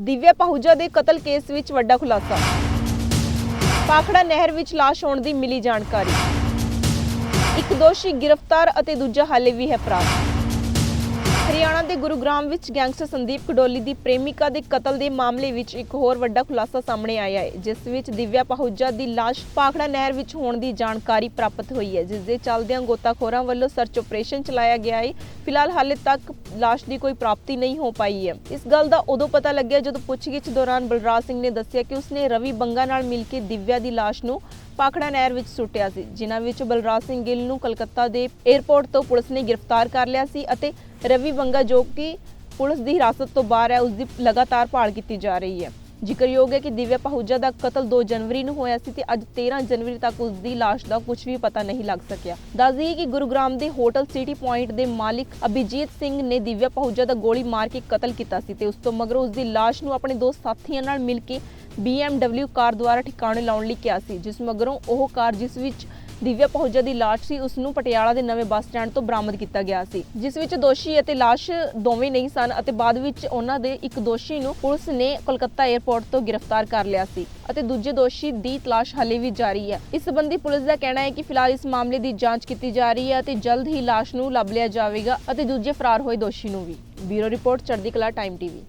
ਦਿਵਿਆ ਪਹੂਜਾ ਦੇ ਕਤਲ ਕੇਸ ਵਿੱਚ ਵੱਡਾ ਖੁਲਾਸਾ। ਪਾਖੜਾ ਨਹਿਰ ਵਿੱਚ ਲਾਸ਼ ਹੋਣ ਦੀ ਮਿਲੀ ਜਾਣਕਾਰੀ। ਇੱਕ ਦੋਸ਼ੀ ਗ੍ਰਿਫਤਾਰ ਅਤੇ ਦੂਜਾ ਹਾਲੇ ਵੀ ਹੈ ਫਰਾਰ। ਹਰਿਆਣਾ ਦੇ ਗੁਰੂਗ੍ਰਾਮ ਵਿੱਚ ਗੈਂਗਸਟਰ ਸੰਦੀਪ ਕਡੋਲੀ ਦੀ ਪ੍ਰੇਮਿਕਾ ਦੇ ਕਤਲ ਦੇ ਮਾਮਲੇ ਵਿੱਚ ਇੱਕ ਹੋਰ ਵੱਡਾ ਖੁਲਾਸਾ ਸਾਹਮਣੇ ਆਇਆ ਹੈ, ਜਿਸ ਵਿੱਚ ਦਿਵਿਆ ਪਾਹੂਜਾ ਦੀ ਲਾਸ਼ ਪਾਖੜਾ ਨਹਿਰ ਵਿੱਚ ਹੋਣ ਦੀ ਜਾਣਕਾਰੀ ਪ੍ਰਾਪਤ ਹੋਈ ਹੈ, ਜਿਸ ਦੇ ਚੱਲਦਿਆਂ ਗੋਤਾਖੋਰਾਂ ਵੱਲੋਂ ਸਰਚ ਆਪਰੇਸ਼ਨ ਚਲਾਇਆ ਗਿਆ ਹੈ। ਫਿਲਹਾਲ ਹਾਲੇ ਤੱਕ ਲਾਸ਼ ਦੀ ਕੋਈ ਪ੍ਰਾਪਤੀ ਨਹੀਂ ਹੋ ਪਾਈ ਹੈ। ਇਸ ਗੱਲ ਦਾ ਉਦੋਂ ਪਤਾ ਲੱਗਿਆ ਜਦੋਂ ਪੁੱਛਗਿੱਛ ਦੌਰਾਨ ਬਲਰਾਜ ਸਿੰਘ ਨੇ ਦੱਸਿਆ ਕਿ ਉਸਨੇ ਰਵੀ ਬੰਗਾ ਨਾਲ ਮਿਲ ਕੇ ਦਿਵਿਆ ਦੀ ਲਾਸ਼ ਨੂੰ ਪਾਖੜਾ ਨਹਿਰ ਵਿੱਚ ਸੁੱਟਿਆ ਸੀ, ਜਿਨ੍ਹਾਂ ਵਿੱਚ ਬਲਰਾਜ ਸਿੰਘ ਗਿੱਲ ਨੂੰ ਕਲਕੱਤਾ ਦੇ 에ਅਰਪੋਰਟ ਤੋਂ ਪੁਲਿਸ ਨੇ ਗ੍ਰਿਫਤਾਰ ਕਰ ਲਿਆ ਸੀ ਅਤੇ ਰਵੀ ਬੰਗਾ ਜੋ ਕਿ ਪੁਲਿਸ ਦੀ ਹਿਰਾਸਤ ਤੋਂ ਬਾਹਰ ਹੈ, ਉਸ ਦੀ ਲਗਾਤਾਰ ਭਾਲ ਕੀਤੀ ਜਾ ਰਹੀ ਹੈ। ਜ਼ਿਕਰਯੋਗ ਹੈ ਕਿ ਦਿਵਿਆ ਪਾਹੂਜਾ ਦਾ ਕਤਲ 2 ਜਨਵਰੀ ਨੂੰ ਹੋਇਆ ਸੀ ਤੇ ਅੱਜ 13 ਜਨਵਰੀ ਤੱਕ ਉਸ ਦੀ ਲਾਸ਼ ਦਾ ਕੁਝ ਵੀ ਪਤਾ ਨਹੀਂ ਲੱਗ ਸਕਿਆ। ਦੱਸ ਦਈਏ ਕਿ ਗੁਰੂਗ੍ਰਾਮ ਦੇ ਹੋਟਲ ਸਿਟੀ ਪੁਆਇੰਟ ਦੇ ਮਾਲਿਕ ਅਭਿਜੀਤ ਸਿੰਘ ਨੇ ਦਿਵਿਆ ਪਹੂਜਾ ਦਾ ਗੋਲੀ ਮਾਰ ਕੇ ਕਤਲ ਕੀਤਾ ਸੀ ਤੇ ਉਸ ਤੋਂ ਮਗਰੋਂ ਉਸ ਦੀ ਲਾਸ਼ ਨੂੰ ਆਪਣੇ ਦੋ ਸਾਥੀਆਂ ਨਾਲ ਮਿਲ ਕੇ BMW ਕਾਰ ਦੁਆਰਾ ਠਿਕਾਣੇ ਲਾਉਣ ਲਈ ਕਿਹਾ ਸੀ, ਜਿਸ ਮਗਰੋਂ ਉਹ ਕਾਰ ਜਿਸ ਵਿੱਚ ਦਿਵਿਆ ਪਾਹੂਜਾ ਦੀ ਲਾਸ਼ ਸੀ, ਉਸ ਨੂੰ ਪਟਿਆਲਾ ਦੇ ਨਵੇਂ ਬੱਸ ਸਟੈਂਡ ਤੋਂ ਬਰਾਮਦ ਕੀਤਾ ਗਿਆ ਸੀ, ਜਿਸ ਵਿੱਚ ਦੋਸ਼ੀ ਅਤੇ ਲਾਸ਼ ਦੋਵੇਂ ਨਹੀਂ ਸਨ ਅਤੇ ਬਾਅਦ ਵਿੱਚ ਉਹਨਾਂ ਦੇ ਇੱਕ ਦੋਸ਼ੀ ਨੂੰ ਪੁਲਿਸ ਨੇ ਕੋਲਕਾਤਾ 에ਅਰਪੋਰਟ ਤੋਂ ਗ੍ਰਿਫਤਾਰ ਕਰ ਲਿਆ ਸੀ ਅਤੇ ਦੂਜੇ ਦੋਸ਼ੀ ਦੀ ਤਲਾਸ਼ ਹਾਲੇ ਵੀ ਜਾਰੀ ਹੈ। ਇਸ ਸੰਬੰਧੀ ਪੁਲਿਸ ਦਾ ਕਹਿਣਾ ਹੈ ਕਿ ਫਿਲਹਾਲ ਇਸ ਮਾਮਲੇ ਦੀ ਜਾਂਚ ਕੀਤੀ ਜਾ ਰਹੀ ਹੈ ਅਤੇ ਜਲਦ ਹੀ ਲਾਸ਼ ਨੂੰ ਲੱਭ ਲਿਆ ਜਾਵੇਗਾ ਅਤੇ ਦੂਜੇ ਫਰਾਰ ਹੋਏ ਦੋਸ਼ੀ ਨੂੰ ਵੀ। ਬਿਊਰੋ ਰਿਪੋਰਟ, ਚੜ੍ਹਦੀ ਕਲਾ ਟਾਈਮ ਟੀਵੀ